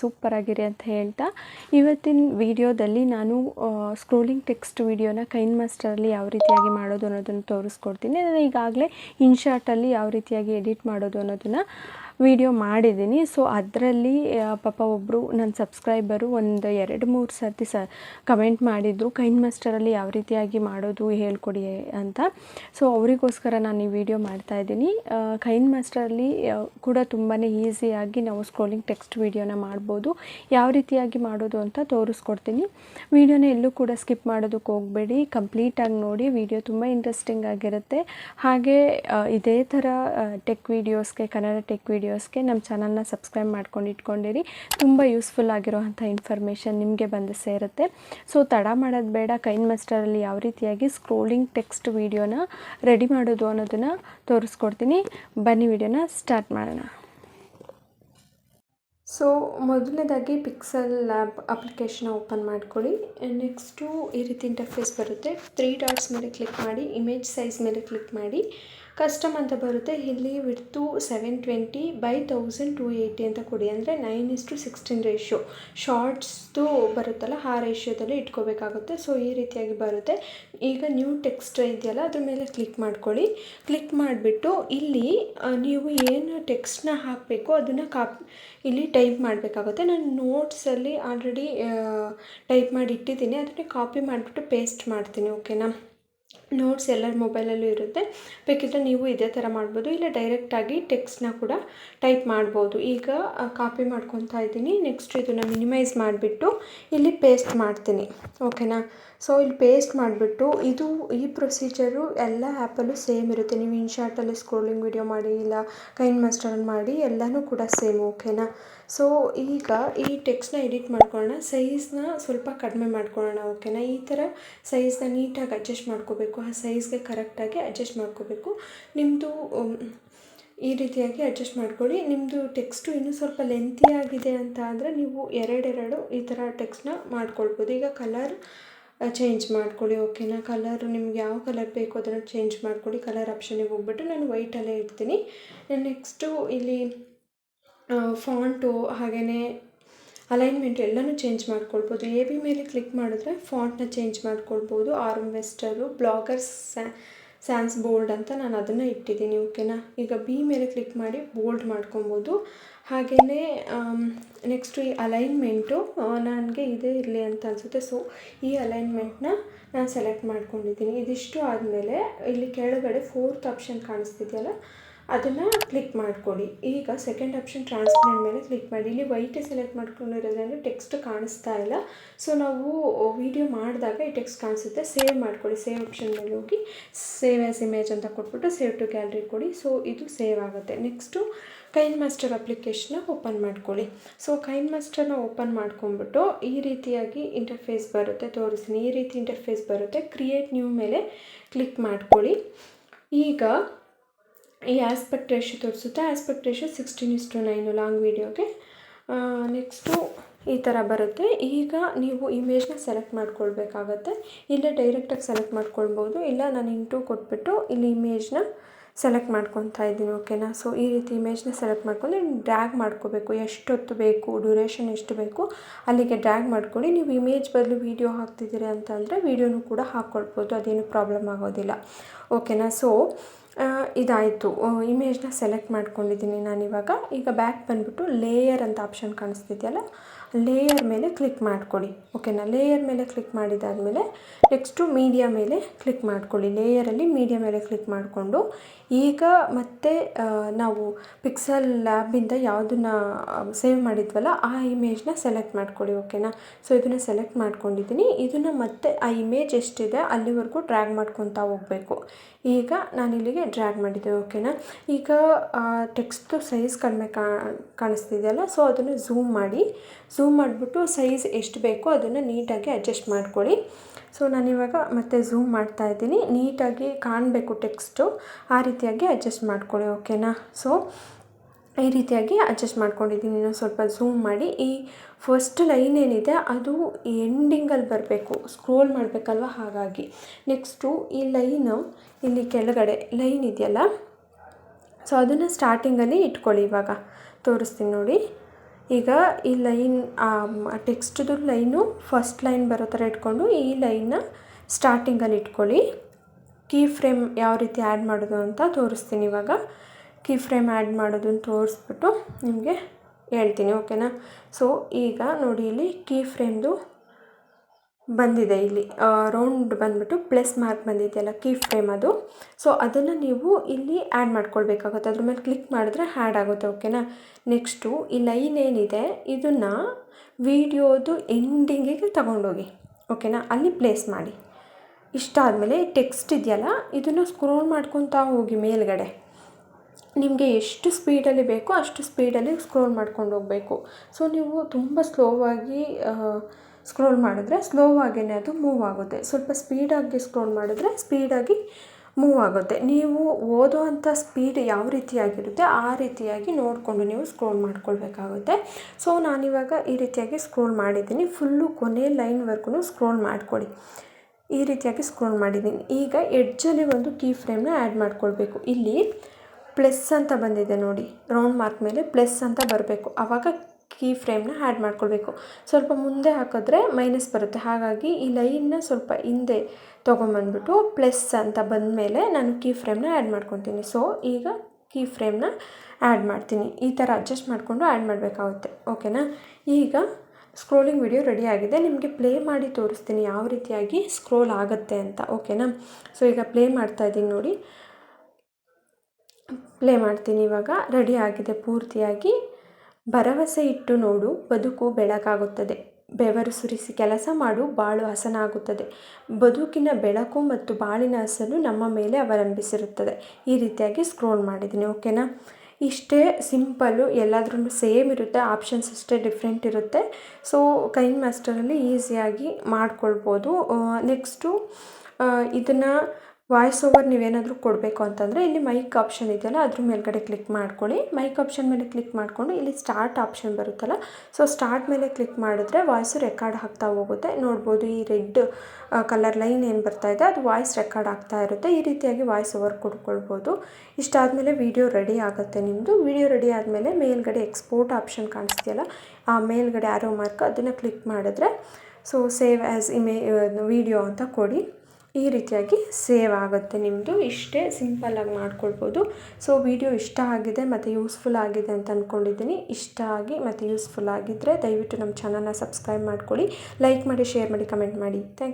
ಸೂಪರಾಗಿರಿ ಅಂತ ಹೇಳ್ತಾ, ಇವತ್ತಿನ ವಿಡಿಯೋದಲ್ಲಿ ನಾನು ಸ್ಕ್ರೋಲಿಂಗ್ ಟೆಕ್ಸ್ಟ್ ವಿಡಿಯೋನ ಕೈನ್ ಮಾಸ್ಟರಲ್ಲಿ ಯಾವ ರೀತಿಯಾಗಿ ಮಾಡೋದು ಅನ್ನೋದನ್ನು ತೋರಿಸ್ಕೊಡ್ತೀನಿ. ನಾನು ಈಗಾಗಲೇ ಇನ್ಶಾರ್ಟಲ್ಲಿ ಯಾವ ರೀತಿಯಾಗಿ ಎಡಿಟ್ ಮಾಡೋದು ಅನ್ನೋದನ್ನು ವಿಡಿಯೋ ಮಾಡಿದ್ದೀನಿ. ಸೊ ಅದರಲ್ಲಿ ಪಾಪ ಒಬ್ಬರು ನನ್ನ ಸಬ್ಸ್ಕ್ರೈಬರು ಒಂದು ಎರಡು ಮೂರು ಸರ್ತಿ ಸ ಕಮೆಂಟ್ ಮಾಡಿದರು ಕೈನ್ ಮಾಸ್ಟರಲ್ಲಿ ಯಾವ ರೀತಿಯಾಗಿ ಮಾಡೋದು ಹೇಳ್ಕೊಡಿ ಅಂತ. ಸೊ ಅವರಿಗೋಸ್ಕರ ನಾನು ಈ ವಿಡಿಯೋ ಮಾಡ್ತಾಯಿದ್ದೀನಿ ಕೈನ್ ಮಾಸ್ಟರಲ್ಲಿ ಕೂಡ ತುಂಬಾ ಈಸಿಯಾಗಿ ನಾವು ಸ್ಕ್ರೋಲಿಂಗ್ ಟೆಕ್ಸ್ಟ್ ವಿಡಿಯೋನ ಮಾಡ್ಬೋದು. ಯಾವ ರೀತಿಯಾಗಿ ಮಾಡೋದು ಅಂತ ತೋರಿಸ್ಕೊಡ್ತೀನಿ. ವೀಡಿಯೋನ ಎಲ್ಲೂ ಕೂಡ ಸ್ಕಿಪ್ ಮಾಡೋದಕ್ಕೆ ಹೋಗಬೇಡಿ. ಕಂಪ್ಲೀಟಾಗಿ ನೋಡಿ, ವಿಡಿಯೋ ತುಂಬ ಇಂಟ್ರೆಸ್ಟಿಂಗ್ ಆಗಿರುತ್ತೆ. ಹಾಗೆ ಇದೇ ಥರ ಟೆಕ್ ವೀಡಿಯೋಸ್ಗೆ ಕನ್ನಡ ಟೆಕ್ ವೀಡಿಯೋಸ್ಗೆ ನಮ್ಮ ಚಾನಲ್ನ ಸಬ್ಸ್ಕ್ರೈಬ್ ಮಾಡ್ಕೊಂಡು ಇಟ್ಕೊಂಡಿರಿ. ತುಂಬ ಯೂಸ್ಫುಲ್ ಆಗಿರೋವಂಥ ಇನ್ಫಾರ್ಮೇಷನ್ ನಿಮಗೆ ಬಂದು ಸೇರುತ್ತೆ. ಸೊ ತಡ ಮಾಡೋದು ಬೇಡ. ಕೈನ್ ಮಾಸ್ಟರಲ್ಲಿ ಯಾವ ರೀತಿಯಾಗಿ ಸ್ಕ್ರೋಲಿಂಗ್ ಟೆಕ್ಸ್ಟ್ ವೀಡಿಯೋನ ರೆಡಿ ಮಾಡೋದು ಅನ್ನೋದನ್ನು ತೋರಿಸ್ಕೊಡ್ತೀನಿ. ಬನ್ನಿ ವಿಡಿಯೋನ ಸ್ಟಾರ್ಟ್ ಮಾಡೋಣ. ಸೊ ಮೊದಲನೇದಾಗಿ ಪಿಕ್ಸೆಲ್ ಲ್ಯಾಬ್ ಅಪ್ಲಿಕೇಶನ್ ಓಪನ್ ಮಾಡ್ಕೊಳ್ಳಿ. ನೆಕ್ಸ್ಟು ಈ ರೀತಿ ಇಂಟರ್ಫೇಸ್ ಬರುತ್ತೆ. ತ್ರೀ ಡಾಟ್ಸ್ ಮೇಲೆ ಕ್ಲಿಕ್ ಮಾಡಿ ಇಮೇಜ್ ಸೈಜ್ ಮೇಲೆ ಕ್ಲಿಕ್ ಮಾಡಿ. ಕಸ್ಟಮ್ ಅಂತ ಬರುತ್ತೆ. ಇಲ್ಲಿ width seven twenty by thousand two eighty ಅಂತ ಕೊಡಿ. ಅಂದರೆ nine is to sixteen ratio ಶಾರ್ಟ್ಸ್ದು ಬರುತ್ತಲ್ಲ, ಆ ರೇಷ್ಯೋದಲ್ಲಿ ಇಟ್ಕೋಬೇಕಾಗುತ್ತೆ. ಸೊ ಈ ರೀತಿಯಾಗಿ ಬರುತ್ತೆ. ಈಗ ನ್ಯೂ ಟೆಕ್ಸ್ಟ್ ಇದೆಯಲ್ಲ, ಅದ್ರ ಮೇಲೆ ಕ್ಲಿಕ್ ಮಾಡ್ಕೊಳ್ಳಿ. ಕ್ಲಿಕ್ ಮಾಡಿಬಿಟ್ಟು ಇಲ್ಲಿ ನೀವು ಏನು ಟೆಕ್ಸ್ಟ್ನ ಹಾಕಬೇಕು ಅದನ್ನು ಕಾಪ್ ಇಲ್ಲಿ ಟೈಪ್ ಮಾಡಬೇಕಾಗುತ್ತೆ. ನಾನು ನೋಟ್ಸಲ್ಲಿ ಆಲ್ರೆಡಿ ಟೈಪ್ ಮಾಡಿ ಇಟ್ಟಿದ್ದೀನಿ. ಅದನ್ನೇ ಕಾಪಿ ಮಾಡಿಬಿಟ್ಟು ಪೇಸ್ಟ್ ಮಾಡ್ತೀನಿ ಓಕೆನಾ ನೋಟ್ಸ್ ಎಲ್ಲರ ಮೊಬೈಲಲ್ಲೂ ಇರುತ್ತೆ. ಬೇಕಿದ್ರೆ ನೀವು ಇದೇ ಥರ ಮಾಡ್ಬೋದು, ಇಲ್ಲ ಡೈರೆಕ್ಟಾಗಿ ಟೆಕ್ಸ್ಟ್ನ ಕೂಡ ಟೈಪ್ ಮಾಡ್ಬೋದು. ಈಗ ಕಾಪಿ ಮಾಡ್ಕೊತಾ ಇದ್ದೀನಿ. ನೆಕ್ಸ್ಟ್ ಇದನ್ನು ಮಿನಿಮೈಸ್ ಮಾಡಿಬಿಟ್ಟು ಇಲ್ಲಿ ಪೇಸ್ಟ್ ಮಾಡ್ತೀನಿ. ಓಕೆನಾ ಸೊ ಇಲ್ಲಿ ಪೇಸ್ಟ್ ಮಾಡಿಬಿಟ್ಟು ಇದು ಈ ಪ್ರೊಸೀಜರು ಎಲ್ಲ ಆ್ಯಪಲ್ಲೂ ಸೇಮ್ ಇರುತ್ತೆ. ನೀವು ಇನ್ಶಾರ್ಟಲ್ಲಿ ಸ್ಕ್ರೋಲಿಂಗ್ ವಿಡಿಯೋ ಮಾಡಿ ಇಲ್ಲ ಕೈನ್ ಮಾಸ್ಟರಲ್ಲಿ ಮಾಡಿ ಎಲ್ಲನೂ ಕೂಡ ಸೇಮ್ ಓಕೆನಾ ಸೊ ಈಗ ಈ ಟೆಕ್ಸ್ಟ್ನ ಎಡಿಟ್ ಮಾಡ್ಕೊಳ್ಳೋಣ ಸೈಜ್ನ ಸ್ವಲ್ಪ ಕಡಿಮೆ ಮಾಡ್ಕೊಳ್ಳೋಣ ಓಕೆನಾ ಈ ಥರ ಸೈಜ್ನ ನೀಟಾಗಿ ಅಡ್ಜಸ್ಟ್ ಮಾಡ್ಕೋಬೇಕು. ಆ ಸೈಜ್ಗೆ ಕರೆಕ್ಟಾಗಿ ಅಡ್ಜಸ್ಟ್ ಮಾಡ್ಕೋಬೇಕು. ನಿಮ್ಮದು ಈ ರೀತಿಯಾಗಿ ಅಡ್ಜಸ್ಟ್ ಮಾಡ್ಕೊಳ್ಳಿ. ನಿಮ್ಮದು ಟೆಕ್ಸ್ಟು ಇನ್ನೂ ಸ್ವಲ್ಪ ಲೆಂತಿಯಾಗಿದೆ ಅಂತ ಅಂದರೆ ನೀವು ಎರಡೆರಡು ಈ ಥರ ಟೆಕ್ಸ್ಟ್ನ ಮಾಡ್ಕೊಳ್ಬೋದು. ಈಗ ಕಲರ್ ಚೇಂಜ್ ಮಾಡ್ಕೊಳ್ಳಿ ಓಕೆನಾ ಕಲರ್ ನಿಮ್ಗೆ ಯಾವ ಕಲರ್ ಬೇಕು ಅದನ್ನು ಚೇಂಜ್ ಮಾಡ್ಕೊಳ್ಳಿ ಕಲರ್ ಆಪ್ಷನಿಗೆ ಹೋಗ್ಬಿಟ್ಟು ನಾನು ವೈಟಲ್ಲೇ ಇಡ್ತೀನಿ. ನೆಕ್ಸ್ಟು ಇಲ್ಲಿ ಫಾಂಟು ಹಾಗೆಯೇ ಅಲೈನ್ಮೆಂಟ್ ಎಲ್ಲನೂ ಚೇಂಜ್ ಮಾಡ್ಕೊಳ್ಬೋದು. ಎ ಬಿ ಮೇಲೆ ಕ್ಲಿಕ್ ಮಾಡಿದ್ರೆ ಫಾಂಟ್ನ ಚೇಂಜ್ ಮಾಡ್ಕೊಳ್ಬೋದು. Arm wrestler blogger sans bold ಅಂತ ನಾನು ಅದನ್ನು ಇಟ್ಟಿದ್ದೀನಿ ಓಕೆನಾ ಈಗ ಬಿ ಮೇಲೆ ಕ್ಲಿಕ್ ಮಾಡಿ ಬೋಲ್ಡ್ ಮಾಡ್ಕೊಬೋದು. ಹಾಗೆಯೇ ನೆಕ್ಸ್ಟು ಈ ಅಲೈನ್ಮೆಂಟು ನನಗೆ ಇದೇ ಇರಲಿ ಅಂತ ಅನಿಸುತ್ತೆ. ಸೊ ಈ ಅಲೈನ್ಮೆಂಟ್ನ ನಾನು ಸೆಲೆಕ್ಟ್ ಮಾಡ್ಕೊಂಡಿದ್ದೀನಿ. ಇದಿಷ್ಟು ಆದಮೇಲೆ ಇಲ್ಲಿ ಕೆಳಗಡೆ ಫೋರ್ತ್ ಆಪ್ಷನ್ ಕಾಣಿಸ್ತಿದೆಯಲ್ಲ? ಅದನ್ನು ಕ್ಲಿಕ್ ಮಾಡ್ಕೊಳ್ಳಿ. ಈಗ ಸೆಕೆಂಡ್ ಆಪ್ಷನ್ ಟ್ರಾನ್ಸ್ಪರೆಂಟ್ ಮೇಲೆ ಕ್ಲಿಕ್ ಮಾಡಿ. ಇಲ್ಲಿ ವೈಟ್ ಸೆಲೆಕ್ಟ್ ಮಾಡ್ಕೊಂಡಿರೋದ್ರಿಂದ ಟೆಕ್ಸ್ಟ್ ಕಾಣಿಸ್ತಾ ಇಲ್ಲ. ಸೊ ನಾವು ವಿಡಿಯೋ ಮಾಡಿದಾಗ ಈ ಟೆಕ್ಸ್ಟ್ ಕಾಣಿಸುತ್ತೆ. ಸೇವ್ ಮಾಡ್ಕೊಳ್ಳಿ. ಸೇವ್ ಆಪ್ಷನ್ ಮೇಲೆ ಹೋಗಿ ಸೇವ್ ಆ್ಯಸ್ ಇಮೇಜ್ ಅಂತ ಕೊಟ್ಬಿಟ್ಟು ಸೇವ್ ಟು ಗ್ಯಾಲರಿ ಕೊಡಿ. ಸೊ ಇದು ಸೇವ್ ಆಗುತ್ತೆ. ನೆಕ್ಸ್ಟು ಕೈನ್ ಮಾಸ್ಟರ್ ಅಪ್ಲಿಕೇಶನ್ನ ಓಪನ್ ಮಾಡ್ಕೊಳ್ಳಿ. ಸೊ ಕೈನ್ ಮಾಸ್ಟರ್ನ ಓಪನ್ ಮಾಡ್ಕೊಂಬಿಟ್ಟು ಈ ರೀತಿಯಾಗಿ ಇಂಟರ್ಫೇಸ್ ಬರುತ್ತೆ. ತೋರಿಸ್ತೀನಿ. ಈ ರೀತಿ ಇಂಟರ್ಫೇಸ್ ಬರುತ್ತೆ. ಕ್ರಿಯೇಟ್ ನ್ಯೂ ಮೇಲೆ ಕ್ಲಿಕ್ ಮಾಡ್ಕೊಳ್ಳಿ. ಈಗ ಈ ಆಸ್ಪೆಕ್ಟ್ ರೇಷಿಯೋ ತೋರಿಸುತ್ತೆ. Aspect ratio sixteen nine long ವೀಡಿಯೋಗೆ next ಈ ಥರ ಬರುತ್ತೆ. ಈಗ ನೀವು ಇಮೇಜ್ನ ಸೆಲೆಕ್ಟ್ ಮಾಡ್ಕೊಳ್ಬೇಕಾಗತ್ತೆ. ಇಲ್ಲೇ ಡೈರೆಕ್ಟಾಗಿ ಸೆಲೆಕ್ಟ್ ಮಾಡ್ಕೊಳ್ಬೋದು ಇಲ್ಲ ನಾನು ಇಂಟು ಕೊಟ್ಬಿಟ್ಟು ಇಲ್ಲಿ ಇಮೇಜ್ನ ಸೆಲೆಕ್ಟ್ ಮಾಡ್ಕೊತಾ ಇದ್ದೀನಿ ಓಕೆನಾ ಸೊ ಈ ರೀತಿ ಇಮೇಜ್ನ ಸೆಲೆಕ್ಟ್ ಮಾಡ್ಕೊಂಡು ಡ್ರ್ಯಾಗ್ ಮಾಡ್ಕೋಬೇಕು. ಎಷ್ಟೊತ್ತು ಬೇಕು ಡ್ಯೂರೇಷನ್ ಎಷ್ಟು ಬೇಕು, ಅಲ್ಲಿಗೆ ಡ್ರ್ಯಾಗ್ ಮಾಡ್ಕೊಳ್ಳಿ ನೀವು ಇಮೇಜ್ ಬದಲು ವೀಡಿಯೋ ಹಾಕ್ತಿದ್ದೀರಿ ಅಂತ ಅಂದರೆ ವೀಡಿಯೋನು ಕೂಡ ಹಾಕ್ಕೊಳ್ಬೋದು. ಅದೇನು ಪ್ರಾಬ್ಲಮ್ ಆಗೋದಿಲ್ಲ ಓಕೆನಾ ಸೊ ಇದಾಯಿತು. ಇಮೇಜ್ನ ಸೆಲೆಕ್ಟ್ ಮಾಡ್ಕೊಂಡಿದ್ದೀನಿ ನಾನಿವಾಗ. ಈಗ ಬ್ಯಾಕ್ ಬಂದುಬಿಟ್ಟು ಲೇಯರ್ ಅಂತ ಆಪ್ಷನ್ ಕಾಣಿಸ್ತಿದೆಯಲ್ಲ? ಲೇಯರ್ ಮೇಲೆ ಕ್ಲಿಕ್ ಮಾಡ್ಕೊಳ್ಳಿ. ಓಕೆನಾ ಲೇಯರ್ ಮೇಲೆ ಕ್ಲಿಕ್ ಮಾಡಿದಾದಮೇಲೆ ನೆಕ್ಸ್ಟು ಮೀಡಿಯಾ ಮೇಲೆ ಕ್ಲಿಕ್ ಮಾಡ್ಕೊಳ್ಳಿ. ಲೇಯರಲ್ಲಿ ಮೀಡಿಯಾ ಮೇಲೆ ಕ್ಲಿಕ್ ಮಾಡಿಕೊಂಡು ಈಗ ಮತ್ತೆ ನಾವು ಪಿಕ್ಸೆಲ್ ಲ್ಯಾಬಿಂದ ಯಾವುದನ್ನ ಸೇವ್ ಮಾಡಿದ್ವಲ್ಲ, ಆ ಇಮೇಜ್ನ ಸೆಲೆಕ್ಟ್ ಮಾಡ್ಕೊಳ್ಳಿ. ಓಕೆನಾ ಸೊ ಇದನ್ನು ಸೆಲೆಕ್ಟ್ ಮಾಡ್ಕೊಂಡಿದ್ದೀನಿ. ಇದನ್ನು ಮತ್ತೆ ಆ ಇಮೇಜ್ ಎಷ್ಟಿದೆ ಅಲ್ಲಿವರೆಗೂ ಡ್ರ್ಯಾಗ್ ಮಾಡ್ಕೊತಾ ಹೋಗಬೇಕು. ಈಗ ನಾನು ಇಲ್ಲಿಗೆ ಡ್ರ್ಯಾಗ್ ಮಾಡಿದ್ದೆ ಓಕೆನಾ ಈಗ ಟೆಕ್ಸ್ಟು ಸೈಜ್ ಕಡಿಮೆ ಕಾಣಿಸ್ತಿದೆಯಲ್ಲ ಸೊ ಅದನ್ನು ಝೂಮ್ ಮಾಡಿ. ಝೂಮ್ ಮಾಡಿಬಿಟ್ಟು ಸೈಜ್ ಎಷ್ಟು ಬೇಕೋ ಅದನ್ನು ನೀಟಾಗಿ ಅಡ್ಜಸ್ಟ್ ಮಾಡ್ಕೊಳ್ಳಿ. ಸೊ ನಾನಿವಾಗ ಮತ್ತೆ ಝೂಮ್ ಮಾಡ್ತಾ ಇದ್ದೀನಿ. ನೀಟಾಗಿ ಕಾಣಬೇಕು ಟೆಕ್ಸ್ಟು ಆ ರೀತಿಯಾಗಿ ಅಡ್ಜಸ್ಟ್ ಮಾಡ್ಕೊಳ್ಳಿ ಓಕೆನಾ ಸೊ ಈ ರೀತಿಯಾಗಿ ಅಡ್ಜಸ್ಟ್ ಮಾಡ್ಕೊಂಡಿದ್ದೀನಿ. ಇನ್ನೊಂದು ಸ್ವಲ್ಪ ಝೂಮ್ ಮಾಡಿ. ಈ ಫಸ್ಟ್ ಲೈನ್ ಏನಿದೆ, ಅದು ಎಂಡಿಂಗಲ್ಲಿ ಬರಬೇಕು. ಸ್ಕ್ರೋಲ್ ಮಾಡಬೇಕಲ್ವ? ಹಾಗಾಗಿ. ನೆಕ್ಸ್ಟು ಈ ಲೈನು ಇಲ್ಲಿ ಕೆಳಗಡೆ ಲೈನ್ ಇದೆಯಲ್ಲ? ಸೊ ಅದನ್ನು ಸ್ಟಾರ್ಟಿಂಗಲ್ಲಿ ಇಟ್ಕೊಳ್ಳಿ ಇವಾಗ. ತೋರಿಸ್ತೀನಿ ನೋಡಿ. ಈಗ ಈ ಲೈನ್ ಟೆಕ್ಸ್ಟ್ದು ಲೈನು ಫಸ್ಟ್ ಲೈನ್ ಬರೋ ಥರ ಇಟ್ಕೊಂಡು ಈ ಲೈನ್ನ ಸ್ಟಾರ್ಟಿಂಗಲ್ಲಿ ಇಟ್ಕೊಳ್ಳಿ. ಕೀ ಫ್ರೇಮ್ ಯಾವ ರೀತಿ ಆ್ಯಡ್ ಮಾಡೋದು ಅಂತ ತೋರಿಸ್ತೀನಿ ಇವಾಗ. ಕೀ ಫ್ರೇಮ್ ಆ್ಯಡ್ ಮಾಡೋದನ್ನು ತೋರಿಸ್ಬಿಟ್ಟು ನಿಮಗೆ ಹೇಳ್ತೀನಿ, ಓಕೆನಾ? ಸೊ, ಈಗ ನೋಡಿ ಇಲ್ಲಿ ಕೀ ಫ್ರೇಮ್ದು ಬಂದಿದೆ ಇಲ್ಲಿ ರೌಂಡ್ ಬಂದುಬಿಟ್ಟು ಪ್ಲಸ್ ಮಾರ್ಕ್ ಬಂದಿದೆಯಲ್ಲ ಕೀ ಫ್ರೇಮ್ ಅದು. ಸೊ ಅದನ್ನು ನೀವು ಇಲ್ಲಿ ಆ್ಯಡ್ ಮಾಡ್ಕೊಳ್ಬೇಕಾಗುತ್ತೆ. ಅದ್ರ ಮೇಲೆ ಕ್ಲಿಕ್ ಮಾಡಿದ್ರೆ ಹ್ಯಾಡ್ ಆಗುತ್ತೆ ಓಕೆನಾ ನೆಕ್ಸ್ಟು ಈ ಲೈನ್ ಏನಿದೆ, ಇದನ್ನು ವಿಡಿಯೋದು ಎಂಡಿಂಗಿಗೆ ತಗೊಂಡೋಗಿ ಓಕೆನಾ ಅಲ್ಲಿ ಪ್ಲೇಸ್ ಮಾಡಿ. ಇಷ್ಟ ಆದಮೇಲೆ ಟೆಕ್ಸ್ಟ್ ಇದೆಯಲ್ಲ, ಇದನ್ನು ಸ್ಕ್ರೋಲ್ ಮಾಡ್ಕೊತಾ ಹೋಗಿ ಮೇಲ್ಗಡೆ. ನಿಮಗೆ ಎಷ್ಟು ಸ್ಪೀಡಲ್ಲಿ ಬೇಕೋ ಅಷ್ಟು ಸ್ಪೀಡಲ್ಲಿ ಸ್ಕ್ರೋಲ್ ಮಾಡ್ಕೊಂಡು ಹೋಗಬೇಕು. ಸೊ ನೀವು ತುಂಬ ಸ್ಲೋವಾಗಿ ಸ್ಕ್ರೋಲ್ ಮಾಡಿದ್ರೆ ಸ್ಲೋವಾಗೇ ಅದು ಮೂವ್ ಆಗುತ್ತೆ. ಸ್ವಲ್ಪ ಸ್ಪೀಡಾಗಿ ಸ್ಕ್ರೋಲ್ ಮಾಡಿದ್ರೆ ಸ್ಪೀಡಾಗಿ ಮೂವ್ ಆಗುತ್ತೆ. ನೀವು ಓದೋ ಅಂಥ ಸ್ಪೀಡ್ ಯಾವ ರೀತಿಯಾಗಿರುತ್ತೆ ಆ ರೀತಿಯಾಗಿ ನೋಡಿಕೊಂಡು ನೀವು ಸ್ಕ್ರೋಲ್ ಮಾಡ್ಕೊಳ್ಬೇಕಾಗುತ್ತೆ. ಸೊ ನಾನಿವಾಗ ಈ ರೀತಿಯಾಗಿ ಸ್ಕ್ರೋಲ್ ಮಾಡಿದ್ದೀನಿ. ಫುಲ್ಲು ಕೊನೆ ಲೈನ್ವರೆಗೂ ಸ್ಕ್ರೋಲ್ ಮಾಡಿಕೊಡಿ. ಈ ರೀತಿಯಾಗಿ ಸ್ಕ್ರೋಲ್ ಮಾಡಿದ್ದೀನಿ. ಈಗ ಎಡ್ಜಲ್ಲಿ ಒಂದು ಕೀ ಫ್ರೇಮ್ನ ಆ್ಯಡ್ ಮಾಡ್ಕೊಳ್ಬೇಕು. ಇಲ್ಲಿ ಪ್ಲಸ್ ಅಂತ ಬಂದಿದೆ ನೋಡಿ. ರೌಂಡ್ ಮಾರ್ಕ್ ಮೇಲೆ ಪ್ಲಸ್ ಅಂತ ಬರಬೇಕು. ಆವಾಗ ಕೀ ಫ್ರೇಮ್ನ ಆ್ಯಡ್ ಮಾಡ್ಕೊಳ್ಬೇಕು. ಸ್ವಲ್ಪ ಮುಂದೆ ಹಾಕಿದ್ರೆ ಮೈನಸ್ ಬರುತ್ತೆ. ಹಾಗಾಗಿ ಈ ಲೈನ್ನ ಸ್ವಲ್ಪ ಹಿಂದೆ ತೊಗೊಂಬಂದ್ಬಿಟ್ಟು ಪ್ಲಸ್ ಅಂತ ಬಂದಮೇಲೆ ನಾನು ಕೀ ಫ್ರೇಮ್ನ ಆ್ಯಡ್ ಮಾಡ್ಕೊತೀನಿ. ಸೊ, ಈಗ ಕೀ ಫ್ರೇಮ್ನ ಆ್ಯಡ್ ಮಾಡ್ತೀನಿ. ಈ ಥರ ಅಡ್ಜಸ್ಟ್ ಮಾಡಿಕೊಂಡು ಆ್ಯಡ್ ಮಾಡಬೇಕಾಗುತ್ತೆ. ಓಕೆನಾ? ಈಗ ಸ್ಕ್ರೋಲಿಂಗ್ ವಿಡಿಯೋ ರೆಡಿ ಆಗಿದೆ. ನಿಮಗೆ ಪ್ಲೇ ಮಾಡಿ ತೋರಿಸ್ತೀನಿ ಯಾವ ರೀತಿಯಾಗಿ ಸ್ಕ್ರೋಲ್ ಆಗುತ್ತೆ ಅಂತ. ಓಕೆನಾ? ಸೊ, ಈಗ ಪ್ಲೇ ಮಾಡ್ತಾ ಇದ್ದೀನಿ ನೋಡಿ. ಪ್ಲೇ ಮಾಡ್ತೀನಿ ಇವಾಗ. ರೆಡಿ ಆಗಿದೆ ಪೂರ್ತಿಯಾಗಿ. ಭರವಸೆ ಇಟ್ಟು ನೋಡು, ಬದುಕು ಬೆಳಕಾಗುತ್ತದೆ. ಬೆವರು ಸುರಿಸಿ ಕೆಲಸ ಮಾಡು, ಬಾಳು ಹಸನಾಗುತ್ತದೆ. ಬದುಕಿನ ಬೆಳಕು ಮತ್ತು ಬಾಳಿನ ಹಸನು ನಮ್ಮ ಮೇಲೆ ಅವಲಂಬಿಸಿರುತ್ತದೆ. ಈ ರೀತಿಯಾಗಿ ಸ್ಕ್ರೋಲ್ ಮಾಡಿದ್ದೀನಿ ಓಕೆನಾ ಇಷ್ಟೇ ಸಿಂಪಲ್ಲು ಎಲ್ಲಾದ್ರೂ ಸೇಮ್ ಇರುತ್ತೆ ಆಪ್ಷನ್ಸ್ ಅಷ್ಟೇ ಡಿಫ್ರೆಂಟ್ ಇರುತ್ತೆ. ಸೊ ಕೈನ್ ಮಾಸ್ಟರಲ್ಲಿ ಈಸಿಯಾಗಿ ಮಾಡ್ಕೊಳ್ಬೋದು. ನೆಕ್ಸ್ಟು ಇದನ್ನು ವಾಯ್ಸ್ ಓವರ್ ನೀವೇನಾದರೂ ಕೊಡಬೇಕು ಅಂತಂದರೆ ಇಲ್ಲಿ ಮೈಕ್ ಆಪ್ಷನ್ ಇದೆಯಲ್ಲ, ಅದ್ರ ಮೇಲ್ಗಡೆ ಕ್ಲಿಕ್ ಮಾಡ್ಕೊಳ್ಳಿ. ಮೈಕ್ ಆಪ್ಷನ್ ಮೇಲೆ ಕ್ಲಿಕ್ ಮಾಡಿಕೊಂಡು ಇಲ್ಲಿ ಸ್ಟಾರ್ಟ್ ಆಪ್ಷನ್ ಬರುತ್ತಲ್ಲ ಸೊ ಸ್ಟಾರ್ಟ್ ಮೇಲೆ ಕ್ಲಿಕ್ ಮಾಡಿದ್ರೆ ವಾಯ್ಸು ರೆಕಾರ್ಡ್ ಆಗ್ತಾ ಹೋಗುತ್ತೆ. ನೋಡ್ಬೋದು ಈ ರೆಡ್ ಕಲರ್ ಲೈನ್ ಏನು ಬರ್ತಾ ಇದೆ, ಅದು ವಾಯ್ಸ್ ರೆಕಾರ್ಡ್ ಆಗ್ತಾ ಇರುತ್ತೆ. ಈ ರೀತಿಯಾಗಿ ವಾಯ್ಸ್ ಓವರ್ ಕೊಡ್ಕೊಳ್ಬೋದು. ಇಷ್ಟಾದಮೇಲೆ ವೀಡಿಯೋ ರೆಡಿ ಆಗುತ್ತೆ ನಿಮ್ಮದು ವೀಡಿಯೋ ರೆಡಿ ಆದಮೇಲೆ ಮೇಲ್ಗಡೆ ಎಕ್ಸ್ಪೋರ್ಟ್ ಆಪ್ಷನ್ ಕಾಣಿಸ್ತೀಯಲ್ಲ, ಆ ಮೇಲ್ಗಡೆ ಆರೋ ಮಾರ್ಕ್ ಅದನ್ನು ಕ್ಲಿಕ್ ಮಾಡಿದ್ರೆ ಸೊ ಸೇವ್ ಆ್ಯಸ್ ಇಮೇ ವೀಡಿಯೋ ಅಂತ ಕೊಡಿ. ಈ ರೀತಿಯಾಗಿ ಸೇವ್ ಆಗುತ್ತೆ. ನಿಮ್ಮದು ಇಷ್ಟೇ ಸಿಂಪಲ್ಲಾಗಿ ಮಾಡ್ಕೊಳ್ಬೋದು. ಸೊ ವಿಡಿಯೋ ಇಷ್ಟ ಆಗಿದೆ ಮತ್ತು ಯೂಸ್ಫುಲ್ ಆಗಿದೆ ಅಂತ ಅಂದ್ಕೊಂಡಿದ್ದೀನಿ ಇಷ್ಟ ಆಗಿ ಮತ್ತು ಯೂಸ್ಫುಲ್ ಆಗಿದ್ದರೆ ದಯವಿಟ್ಟು ನಮ್ಮ ಚಾನಲ್ನ ಸಬ್ಸ್ಕ್ರೈಬ್ ಮಾಡ್ಕೊಳ್ಳಿ. ಲೈಕ್ ಮಾಡಿ ಶೇರ್ ಮಾಡಿ ಕಮೆಂಟ್ ಮಾಡಿ. ಥ್ಯಾಂಕ್